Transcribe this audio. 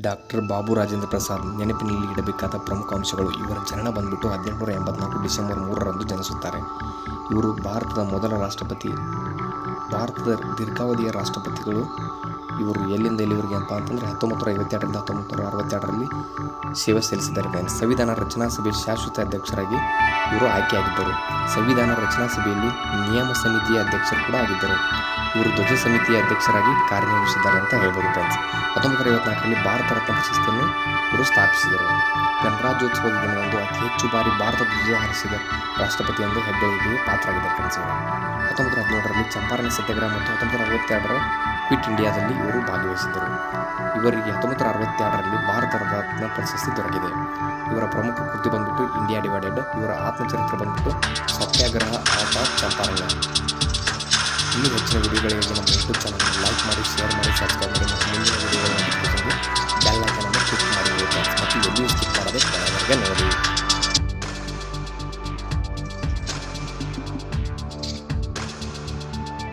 Doctor Babu Rajendra Prasad ನೆನಪಿನಲ್ಲಿ ಇಡಬೇಕಾದ ಪ್ರಮುಖ ಅಂಶಗಳು. ಇವರ ಜನನ ಬಂದ್ಬಿಟ್ಟು ಹದಿನೆಂಟುನೂರ ಎಂಬತ್ನಾಲ್ಕು ಡಿಸೆಂಬರ್ ಮೂರರಂದು ಜನಿಸುತ್ತಾರೆ. ಇವರು ಭಾರತದ ಮೊದಲ ರಾಷ್ಟ್ರಪತಿ, ಭಾರತದ ದೀರ್ಘಾವಧಿಯ ರಾಷ್ಟ್ರಪತಿಗಳು ಇವರು ಎಲ್ಲಿಂದ ಎಲ್ಲಿವರೆಗೆ ಅಂತ ಅಂತಂದರೆ ಹತ್ತೊಂಬತ್ತು ನೂರ ಐವತ್ತೆರಡರಿಂದ ಹತ್ತೊಂಬತ್ತು ನೂರ ಅರವತ್ತೆರಡರಲ್ಲಿ ಸೇವೆ ಸಲ್ಲಿಸಿದ್ದಾರೆ ಸಂವಿಧಾನ ರಚನಾ ಸಭೆ ಶಾಶ್ವತ ಅಧ್ಯಕ್ಷರಾಗಿ ಇವರು ಆಯ್ಕೆಯಾಗಿದ್ದರು. ಸಂವಿಧಾನ ರಚನಾ ಸಭೆಯಲ್ಲಿ ನಿಯಮ ಸಮಿತಿಯ ಅಧ್ಯಕ್ಷರು ಕೂಡ ಆಗಿದ್ದರು. ಇವರು ಧ್ವಜ ಸಮಿತಿಯ ಅಧ್ಯಕ್ಷರಾಗಿ ಕಾರ್ಯನಿರ್ವಹಿಸಿದ್ದಾರೆ ಅಂತ ಹೇಳ್ಬೋದು ಫ್ರೆಂಡ್ಸ್. ಹತ್ತೊಂಬತ್ತು ನೂರ ಐವತ್ನಾಲ್ಕರಲ್ಲಿ ಭಾರತ ರತ್ನ ಪ್ರಶಸ್ತಿಯನ್ನು ಇವರು ಸ್ಥಾಪಿಸಿದರು. ಗಣರಾಜ್ಯೋತ್ಸವದ ದಿನದಂದು ಅತಿ ಹೆಚ್ಚು ಬಾರಿ ಭಾರತ ಧ್ವಜ ಹಾರಿಸಿದ ರಾಷ್ಟ್ರಪತಿ ಎಂದು ಹೆಗ್ಗಳಿಗೆ ಪಾತ್ರರಾಗಿದ್ದಾರೆ ಫ್ರೆಂಡ್ಸ್ ಇವರು. ಹತ್ತೊಂಬತ್ತು ನೂರ ಹದಿನೇಳರಲ್ಲಿ ಚಂಪಾರಣ ಸತ್ಯಾಗ್ರಹ ಮತ್ತು ಹತ್ತೊಂಬತ್ತು ನೂರ ಅರವತ್ತೆರಡರ ಕ್ವಿಟ್ ಇಂಡಿಯಾದಲ್ಲಿ ಇವರು ಭಾಗವಹಿಸಿದ್ದರು ಇವರಿಗೆ ಹತ್ತೊಂಬತ್ತು ಅರವತ್ತೆರಡರಲ್ಲಿ ಭಾರತ ರತ್ನ ಪ್ರಶಸ್ತಿ ದೊರಕಿದೆ. ಇವರ ಪ್ರಮುಖ ಕೃತಿ ಬಂದ್ಬಿಟ್ಟು ಇಂಡಿಯಾ ಡಿವೈಡೆಡ್, ಇವರ ಆತ್ಮಚರಿತ್ರೆ ಬಂದ್ಬಿಟ್ಟು ಸತ್ಯಾಗ್ರಹ ಆಟ ಚಂಪಾರಣ್ಯ ಇನ್ನೂ ಹೆಚ್ಚಿನ ವಿಡಿಯೋಗಳಿಗೆ ನಮ್ಮ ಯೂಟ್ಯೂಬ್ ಚಾನಲ್ ಲೈಕ್ ಮಾಡಿ ಶೇರ್ ಮಾಡಿ ಸಬ್ಸ್ಕ್ರೈಬ್ ಮಾಡಿ ಮತ್ತು ಮುಂದಿನ ವಿಡಿಯೋಗಳನ್ನು ಬೆಲ್ ಐಕನನ್ನು ಕ್ಲಿಕ್ ಮಾಡಿ ಮತ್ತು ಎಲ್ಲಿಯೂ ಸ್ಕಿಪ್ ಮಾಡದೆ ನೋಡಿ.